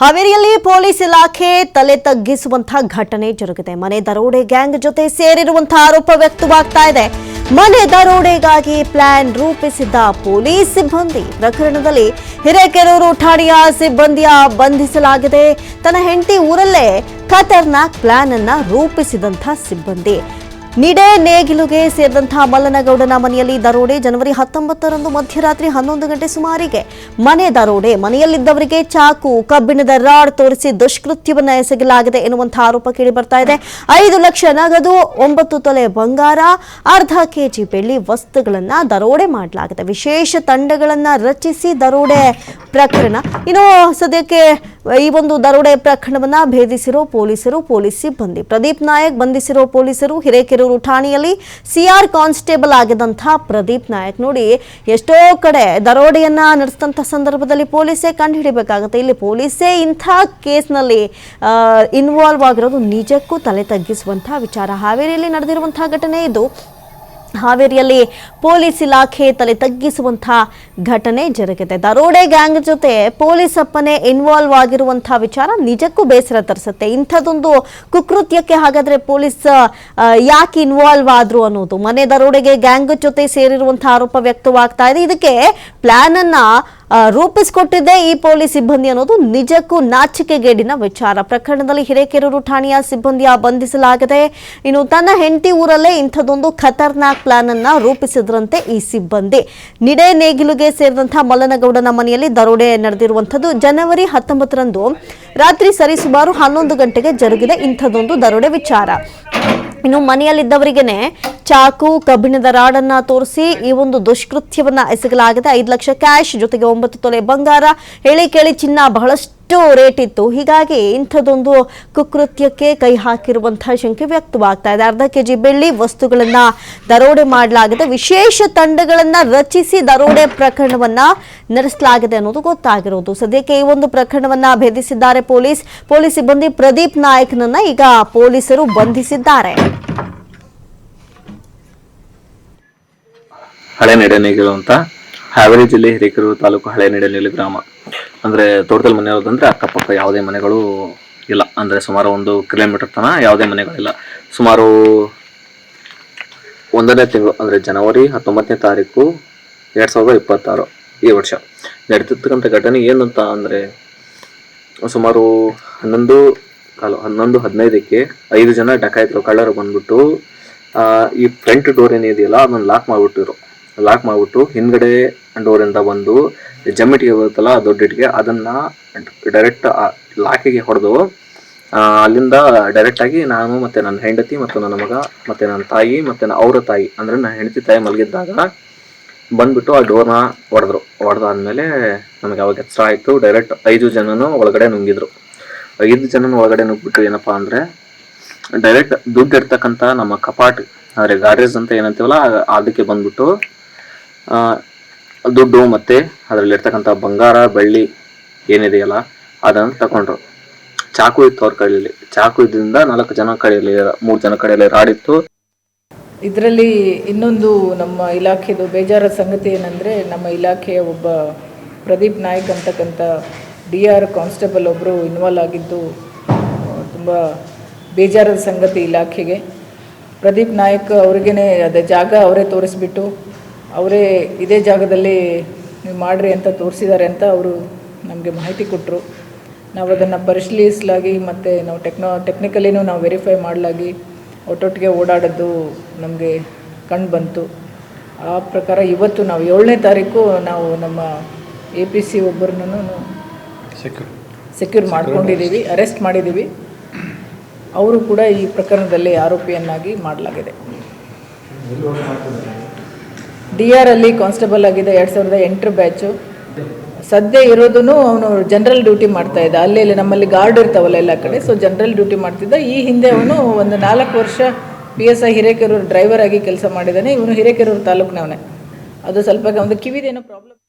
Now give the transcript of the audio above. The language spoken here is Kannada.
ಹಾವೇರಿಯಲ್ಲಿ ಪೊಲೀಸ್ ಇಲಾಖೆ ತಲೆ ತಗ್ಗಿಸುವಂತಹ ಘಟನೆ ಜರುಗಿದೆ. ಮನೆ ದರೋಡೆ ಗ್ಯಾಂಗ್ ಜೊತೆ ಸೇರಿರುವಂತಹ ಆರೋಪ ವ್ಯಕ್ತವಾಗ್ತಾ ಇದೆ. ಮನೆ ದರೋಡೆಗಾಗಿ ಪ್ಲಾನ್ ರೂಪಿಸಿದ್ದ ಪೊಲೀಸ್ ಸಿಬ್ಬಂದಿ ಪ್ರಕರಣದಲ್ಲಿ ಹಿರೇಕೆರೂರು ಠಾಣೆಯ ಸಿಬ್ಬಂದಿಯ ಬಂಧಿಸಲಾಗಿದೆ. ತನ್ನ ಹೆಂಡತಿ ಊರಲ್ಲೇ ಖತರ್ನಾಕ್ ಪ್ಲಾನ್ ಅನ್ನ ರೂಪಿಸಿದಂಥ ಸಿಬ್ಬಂದಿ. ನಿಡೆ ನೇಗಿಲುಗೆ ಸೇರಿದಂತಹ ಮಲ್ಲನಗೌಡನ ಮನೆಯಲ್ಲಿ ದರೋಡೆ ಜನವರಿ ಹತ್ತೊಂಬತ್ತರಂದು ಮಧ್ಯರಾತ್ರಿ ಹನ್ನೊಂದು ಗಂಟೆ ಸುಮಾರಿಗೆ. ಮನೆ ದರೋಡೆ, ಮನೆಯಲ್ಲಿದ್ದವರಿಗೆ ಚಾಕು, ಕಬ್ಬಿಣದ ರಾಡ್ ತೋರಿಸಿ ದುಷ್ಕೃತ್ಯವನ್ನು ಎಸಗಲಾಗಿದೆ ಎನ್ನುವಂತಹ ಆರೋಪ ಕೇಳಿ ಬರ್ತಾ ಇದೆ. ಐದು ಲಕ್ಷ ನಗದು, ಒಂಬತ್ತು ತೊಲೆ ಬಂಗಾರ, ಅರ್ಧ ಕೆಜಿ ಬೆಳ್ಳಿ ವಸ್ತುಗಳನ್ನ ದರೋಡೆ ಮಾಡಲಾಗಿದೆ. ವಿಶೇಷ ತಂಡಗಳನ್ನ ರಚಿಸಿ ದರೋಡೆ ಪ್ರಕರಣ. ಇನ್ನು ಸದ್ಯಕ್ಕೆ ಈ ಒಂದು ದರೋಡೆ ಪ್ರಕರಣವನ್ನ ಭೇದಿಸಿರೋ ಪೊಲೀಸರು, ಪೊಲೀಸ್ ಸಿಬ್ಬಂದಿ. ಪ್ರದೀಪ್ ನಾಯಕ್ ಬಂಧಿಸಿರೋ ಪೊಲೀಸರು ಹಿರೇಕೆರೂರು ಠಾಣೆಯಲ್ಲಿ ಸಿಆರ್ ಕಾನ್ಸ್ಟೇಬಲ್ ಆಗಿದ್ದಂತಹ ಪ್ರದೀಪ್ ನಾಯಕ್. ನೋಡಿ, ಎಷ್ಟೋ ಕಡೆ ದರೋಡೆಯನ್ನ ನಡೆಸಿದಂಥ ಸಂದರ್ಭದಲ್ಲಿ ಪೊಲೀಸೇ ಕಂಡುಹಿಡಿಬೇಕಾಗುತ್ತೆ. ಇಲ್ಲಿ ಪೊಲೀಸೇ ಇಂಥ ಕೇಸ್ನಲ್ಲಿ ಇನ್ವಾಲ್ವ್ ಆಗಿರೋದು ನಿಜಕ್ಕೂ ತಲೆ ತಗ್ಗಿಸುವಂತಹ ವಿಚಾರ. ಹಾವೇರಿಯಲ್ಲಿ ನಡೆದಿರುವಂತಹ ಘಟನೆ ಇದು. ಹಾವೇರಿಯಲ್ಲಿ ಪೊಲೀಸ್ ಇಲಾಖೆ ತಲೆ ತಗ್ಗಿಸುವಂತಹ ಘಟನೆ ಜರುಗಿದೆ. ದರೋಡೆ ಗ್ಯಾಂಗ್ ಜೊತೆ ಪೊಲೀಸ್ ಅಪ್ಪನೇ ಇನ್ವಾಲ್ವ್ ಆಗಿರುವಂತಹ ವಿಚಾರ ನಿಜಕ್ಕೂ ಬೇಸರ ತರಿಸುತ್ತೆ. ಇಂಥದ್ದೊಂದು ಕುಕೃತ್ಯಕ್ಕೆ ಹಾಗಾದ್ರೆ ಪೊಲೀಸ್ ಯಾಕೆ ಇನ್ವಾಲ್ವ್ ಆದ್ರು ಅನ್ನೋದು. ಮನೆ ದರೋಡೆಗೆ ಗ್ಯಾಂಗ್ ಜೊತೆ ಸೇರಿರುವಂತಹ ಆರೋಪ ವ್ಯಕ್ತವಾಗ್ತಾ ಇದೆ. ಇದಕ್ಕೆ ಪ್ಲಾನ್ ಅನ್ನ ರೂಪಿಸಿಕೊಟ್ಟಿದ್ದೇ ಈ ಪೊಲೀಸ್ ಸಿಬ್ಬಂದಿ ಅನ್ನೋದು ನಿಜಕ್ಕೂ ನಾಚಿಕೆಗೇಡಿನ ವಿಚಾರ. ಪ್ರಕರಣದಲ್ಲಿ ಹಿರೇಕೆರೂರು ಠಾಣೆಯ ಸಿಬ್ಬಂದಿಯ ಬಂಧಿಸಲಾಗಿದೆ. ಇನ್ನು ತನ್ನ ಹೆಂಡತಿ ಊರಲ್ಲೇ ಇಂಥದ್ದೊಂದು ಖತರ್ನಾಕ್ ಪ್ಲಾನ್ ಅನ್ನ ರೂಪಿಸಿದ್ರಂತೆ ಈ ಸಿಬ್ಬಂದಿ. ನಿಡೆ ನೇಗಿಲುಗೆ ಸೇರಿದಂತಹ ಮಲ್ಲನಗೌಡನ ಮನೆಯಲ್ಲಿ ದರೋಡೆ ನಡೆದಿರುವಂಥದ್ದು ಜನವರಿ ಹತ್ತೊಂಬತ್ತರಂದು. ರಾತ್ರಿ ಸರಿಸುಮಾರು ಹನ್ನೊಂದು ಗಂಟೆಗೆ ಜರುಗಿದೆ ಇಂಥದ್ದೊಂದು ದರೋಡೆ ವಿಚಾರ. ಇನ್ನು ಮನೆಯಲ್ಲಿದ್ದವರಿಗೆನೆ ಚಾಕು, ಕಬ್ಬಿಣದ ರಾಡನ್ನ ತೋರಿಸಿ ಈ ಒಂದು ದುಷ್ಕೃತ್ಯವನ್ನ ಎಸಗಲಾಗಿದೆ. ಐದು ಲಕ್ಷ ಕ್ಯಾಶ್, ಜೊತೆಗೆ ಒಂಬತ್ತು ತೊಲೆ ಬಂಗಾರ. ಹೇಳಿ ಕೇಳಿ ಚಿನ್ನ ಬಹಳಷ್ಟು ರೇಟ್ ಇತ್ತು. ಹೀಗಾಗಿ ಇಂಥದ್ದೊಂದು ಕುಕೃತ್ಯಕ್ಕೆ ಕೈ ಹಾಕಿರುವಂತಹ ಶಂಕೆ ವ್ಯಕ್ತವಾಗ್ತಾ ಇದೆ. ಅರ್ಧ ಕೆಜಿ ಬೆಳ್ಳಿ ವಸ್ತುಗಳನ್ನ ದರೋಡೆ ಮಾಡಲಾಗಿದೆ. ವಿಶೇಷ ತಂಡಗಳನ್ನ ರಚಿಸಿ ದರೋಡೆ ಪ್ರಕರಣವನ್ನ ನಡೆಸಲಾಗಿದೆ ಅನ್ನೋದು ಗೊತ್ತಾಗಿರೋದು. ಸದ್ಯಕ್ಕೆ ಈ ಒಂದು ಪ್ರಕರಣವನ್ನ ಭೇದಿಸಿದ್ದಾರೆ ಪೊಲೀಸ್. ಪೊಲೀಸ್ ಸಿಬ್ಬಂದಿ ಪ್ರದೀಪ್ ನಾಯಕ್ನನ್ನ ಈಗ ಪೊಲೀಸರು ಬಂಧಿಸಿದ್ದಾರೆ. ಹಳೆ ನೆಡನೇಗಿಲು ಅಂತ. ಹಾವೇರಿ ಜಿಲ್ಲೆ ಹಿರೇಕೆರೂರು ತಾಲೂಕು ಹಳೆ ನೆಡನೇಗಿಲು ಗ್ರಾಮ. ಅಂದ್ರೆ ತೋಟದಲ್ಲಿ ಮನೆ ಇರೋದಂದ್ರೆ ಅಕ್ಕಪಕ್ಕ ಯಾವುದೇ ಮನೆಗಳು ಇಲ್ಲ. ಅಂದ್ರೆ ಸುಮಾರು ಒಂದು ಕಿಲೋಮೀಟರ್ ತನ ಯಾವುದೇ ಮನೆಗಳಿಲ್ಲ. ಸುಮಾರು ಒಂದನೇ ತಿಂಗಳು, ಅಂದ್ರೆ ಜನವರಿ ಹತ್ತೊಂಬತ್ತನೇ ತಾರೀಕು ಎರಡ್ ಸಾವಿರದ ಇಪ್ಪತ್ತಾರು ಈ ವರ್ಷ ನಡೆದಿರ್ತಕ್ಕಂಥ ಘಟನೆ ಏನಂತ ಅಂದ್ರೆ ಸುಮಾರು ಹನ್ನೊಂದು ಕಾಲು, ಹನ್ನೊಂದು ಹದಿನೈದಕ್ಕೆ ಐದು ಜನ ಡಕಾಯಿತರು ಕಳ್ಳರು ಬಂದ್ಬಿಟ್ಟು ಈ ಫ್ರಂಟ್ ಡೋರ್ ಏನಿದೆಯಲ್ಲ, ಅದನ್ನ ಲಾಕ್ ಮಾಡ್ಬಿಟ್ಟಿರು ಲಾಕ್ ಮಾಡಿಬಿಟ್ಟು ಹಿಂದ್ಗಡೆ ಡೋರ್ ಇಂದ ಬಂದು ಜಮ್ಮಿಟಿಗೆ ಬರುತ್ತಲ್ಲ ದೊಡ್ಡ ಇಟ್ಟಿಗೆ, ಅದನ್ನ ಡೈರೆಕ್ಟ್ ಲಾಕಿಗೆ ಹೊಡೆದು ಅಲ್ಲಿಂದ ಡೈರೆಕ್ಟ್ ಆಗಿ ನಾನು ಮತ್ತೆ ನನ್ನ ಹೆಂಡತಿ ಮತ್ತು ನನ್ನ ಮಗ ಮತ್ತೆ ನನ್ನ ತಾಯಿ ಮತ್ತೆ ಅವರ ತಾಯಿ, ಅಂದ್ರೆ ನನ್ನ ಹೆಂಡತಿ ತಾಯಿ ಮಲಗಿದ್ದಾಗ ಬಂದ್ಬಿಟ್ಟು ಆ ಡೋರ್ನ ಹೊಡೆದ್ರು. ಹೊಡೆದಾದ್ಮೇಲೆ ನಮಗೆ ಅವಾಗ ಎಚ್ಚರ ಆಯಿತು. ಡೈರೆಕ್ಟ್ ಐದು ಜನನು ಒಳಗಡೆ ನುಂಗಿದ್ರು. ಐದು ಜನನು ಒಳಗಡೆ ನುಗ್ಬಿಟ್ಟು ಏನಪ್ಪಾ ಅಂದ್ರೆ ಡೈರೆಕ್ಟ್ ದುಡ್ಡು ಇರ್ತಕ್ಕಂಥ ನಮ್ಮ ಕಪಾಟ್, ಅಂದ್ರೆ ಗಾರೇಜ್ ಅಂತ ಏನಂತೀವಲ್ಲ ಅದಕ್ಕೆ ಬಂದ್ಬಿಟ್ಟು ದುಡ್ಡು ಮತ್ತೆ ಅದರಲ್ಲಿ ಇರ್ತಕ್ಕಂಥ ಬಂಗಾರ, ಬೆಳ್ಳಿ ಏನಿದೆಯಲ್ಲ, ಅದನ್ನ ತಗೊಂಡ್ರು ಚಾಕು ಇತ್ತು ಅವ್ರ ಕೈಯಲ್ಲಿ. ಚಾಕು ಇದ್ರಿಂದ ನಾಲ್ಕು ಜನ ಕಡೆಯಲ್ಲಿ, ಮೂರು ಜನ ಕಡೆಯಲ್ಲಿ ರಾಡಿತ್ತು. ಇದರಲ್ಲಿ ಇನ್ನೊಂದು ನಮ್ಮ ಇಲಾಖೆದು ಬೇಜಾರ ಸಂಗತಿ ಏನಂದರೆ, ನಮ್ಮ ಇಲಾಖೆಯ ಒಬ್ಬ ಪ್ರದೀಪ್ ನಾಯ್ಕ್ ಅಂತಕ್ಕಂಥ ಡಿ ಆರ್ ಕಾನ್ಸ್ಟೇಬಲ್ ಒಬ್ಬರು ಇನ್ವಾಲ್ವ್ ಆಗಿದ್ದು, ತುಂಬ ಬೇಜಾರದ ಸಂಗತಿ ಇಲಾಖೆಗೆ. ಪ್ರದೀಪ್ ನಾಯಕ್ ಅವ್ರಿಗೇ ಅದೇ ಜಾಗ ಅವರೇ ತೋರಿಸ್ಬಿಟ್ಟು ಅವರೇ ಇದೇ ಜಾಗದಲ್ಲಿ ನೀವು ಮಾಡಿರಿ ಅಂತ ತೋರಿಸಿದ್ದಾರೆ ಅಂತ ಅವರು ನಮಗೆ ಮಾಹಿತಿ ಕೊಟ್ಟರು ನಾವು ಅದನ್ನು ಪರಿಶೀಲಿಸಲಾಗಿ ಮತ್ತು ನಾವು ಟೆಕ್ನೋ ಟೆಕ್ನಿಕಲಿನೂ ನಾವು ವೆರಿಫೈ ಮಾಡಲಾಗಿ ಒಟ್ಟೊಟ್ಟಿಗೆ ಓಡಾಡೋದು ನಮಗೆ ಕಂಡು ಬಂತು. ಆ ಪ್ರಕಾರ ಇವತ್ತು ನಾವು ಏಳನೇ ತಾರೀಕು ನಾವು ನಮ್ಮ ಎ ಪಿ ಸಿ ಒಬ್ಬರನ್ನು ಸೆಕ್ಯೂರ್ ಮಾಡ್ಕೊಂಡಿದ್ದೀವಿ ಅರೆಸ್ಟ್ ಮಾಡಿದ್ದೀವಿ ಅವರು ಕೂಡ ಈ ಪ್ರಕರಣದಲ್ಲಿ ಆರೋಪಿಯನ್ನಾಗಿ ಮಾಡಲಾಗಿದೆ. ಡಿ ಆರ್ ಅಲ್ಲಿ ಕಾನ್ಸ್ಟೇಬಲ್ ಆಗಿದೆ ಎರಡು ಸಾವಿರದ ಎಂಟರ ಬ್ಯಾಚು ಸದ್ಯ ಇರೋದು ಅವನು ಜನರಲ್ ಡ್ಯೂಟಿ ಮಾಡ್ತಾ ಇದ್ದ. ಅಲ್ಲಿ ನಮ್ಮಲ್ಲಿ ಗಾರ್ಡ್ ಇರ್ತಾವಲ್ಲ ಎಲ್ಲ ಕಡೆ ಸೊ ಜನರಲ್ ಡ್ಯೂಟಿ ಮಾಡ್ತಿದ್ದ. ಈ ಹಿಂದೆ ಅವನು ಒಂದು ನಾಲ್ಕು ವರ್ಷ P S I Hirekerur driver ಆಗಿ ಕೆಲಸ ಮಾಡಿದ್ದಾನೆ ಇವನು ಹಿರೇಕೆರೂರು ತಾಲೂಕಿನವನೇ. ಅದು ಸ್ವಲ್ಪ ಒಂದು ಕಿವಿದೇನೋ ಪ್ರಾಬ್ಲಮ್